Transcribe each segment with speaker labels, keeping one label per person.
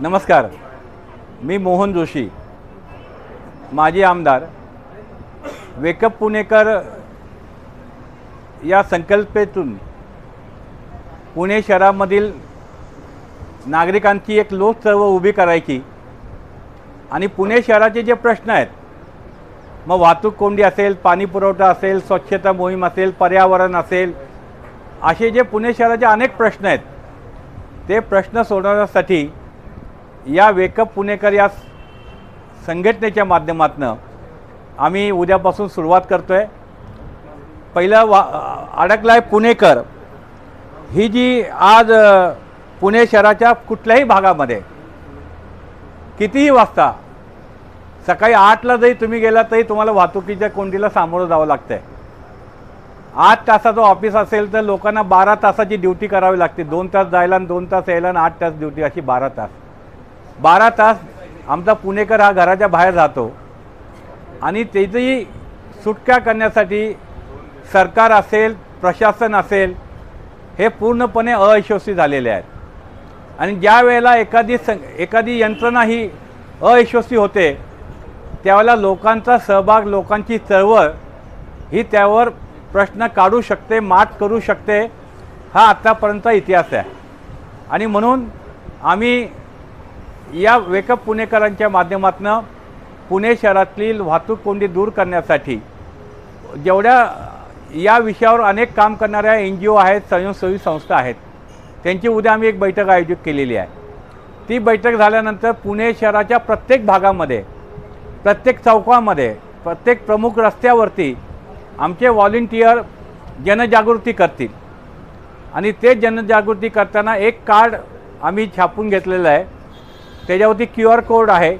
Speaker 1: नमस्कार. मी मोहन जोशी. माजी आमदार. वेकअप पुणेकर या संकल्पेतून पुणे शहरामधील नागरिकांची एक लोकचळवळ उभी करायची आणि पुणे शहराचे जे प्रश्न आहेत मग वाहतूक कोंडी असेल पाणी पुरवठा असेल स्वच्छता मोहीम असेल पर्यावरण असेल असे जे पुणे शहराचे अनेक प्रश्न आहेत ते प्रश्न सोडवण्यासाठी या वेकअप पुणेकर या संघटनेच्या माध्यमातून आम्ही उद्यापासून सुरुवात करतो आहे पहिलं वा अडकला आहे पुणेकर. ही जी आज पुणे शहराच्या कुठल्याही भागामध्ये कितीही वाजता सकाळी आठला जरी तुम्ही गेला तरी तुम्हाला वाहतुकीच्या कोंडीला सामोरं जावं लागतं आहे आठ तासाचं ऑफिस असेल तर लोकांना बारा तासाची ड्युटी करावी लागते. दोन तास जायला आणि दोन तास यायला आणि आठ तास ड्युटी अशी बारा तास. बारा तास आमचा पुणेकर हा घराच्या बाहेर जातो. आणि त्याची सुटका करण्यासाठी सरकार असेल प्रशासन असेल हे पूर्णपणे अयशस्वी झालेले आहेत. आणि ज्या वेळेला एखादी सं एखादी यंत्रणा ही अयशस्वी होते त्यावेळेला लोकांचा सहभाग लोकांची चळवळ ही त्यावर प्रश्न काढू शकते मात करू शकते हा आत्तापर्यंतचा इतिहास आहे. आणि म्हणून आम्ही या वेकअप पुणेकरांच्या माध्यमातून पुणे शहरातील वाहतूक कोंडी दूर करण्यासाठी जेवढ्या या विषयावर अनेक काम करणाऱ्या एन जी ओ आहेत स्वयंसेवी संस्था आहेत त्यांची उद्या आम्ही एक बैठक आयोजित केलेली आहे. ती बैठक झाल्यानंतर पुणे शहराच्या प्रत्येक भागामध्ये प्रत्येक चौकामध्ये प्रत्येक प्रमुख रस्त्यावरती आमचे व्हॉलेंटियर जनजागृती करतील. आणि ते जनजागृती करताना एक कार्ड आम्ही छापून घेतलेलं आहे. त्याच्यावरती क्यू आर कोड आहे.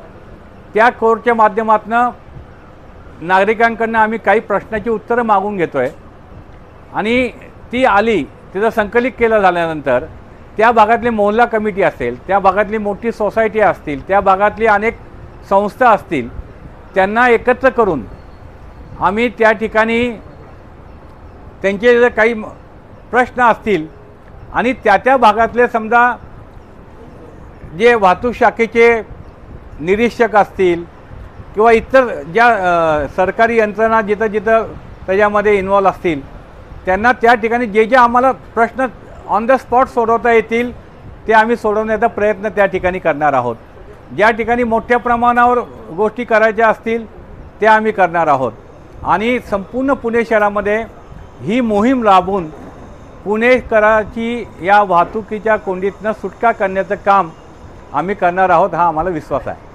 Speaker 1: त्या कोडच्या माध्यमातून नागरिकांकडनं आम्ही काही प्रश्नाची उत्तरं मागून घेतो आहे आणि ती आली तिचं संकलित केलं झाल्यानंतर त्या भागातली मोहल्ला कमिटी असेल त्या भागातली मोठी सोसायटी असतील त्या भागातली अनेक संस्था असतील त्यांना एकत्र करून आम्ही त्या ठिकाणी त्यांचे जर काही प्रश्न असतील आणि त्या त्या भागातले समजा जे वाहतूक शाखेचे निरीक्षक असतील किंवा इतर ज्या सरकारी यंत्रणा जिथं जिथं त्याच्यामध्ये इन्वॉल्व असतील त्यांना त्या ठिकाणी जे जे आम्हाला प्रश्न ऑन द स्पॉट सोडवता येतील ते आम्ही सोडवण्याचा प्रयत्न त्या ठिकाणी करणार आहोत. ज्या ठिकाणी मोठ्या प्रमाणावर गोष्टी करायच्या असतील ते आम्ही करणार आहोत. आणि संपूर्ण पुणे शहरामध्ये ही मोहीम राबवून पुणेकराची या वाहतुकीच्या कोंडीतनं सुटका करण्याचं काम आम्ही करणार आहोत हा आम्हाला विश्वास आहे.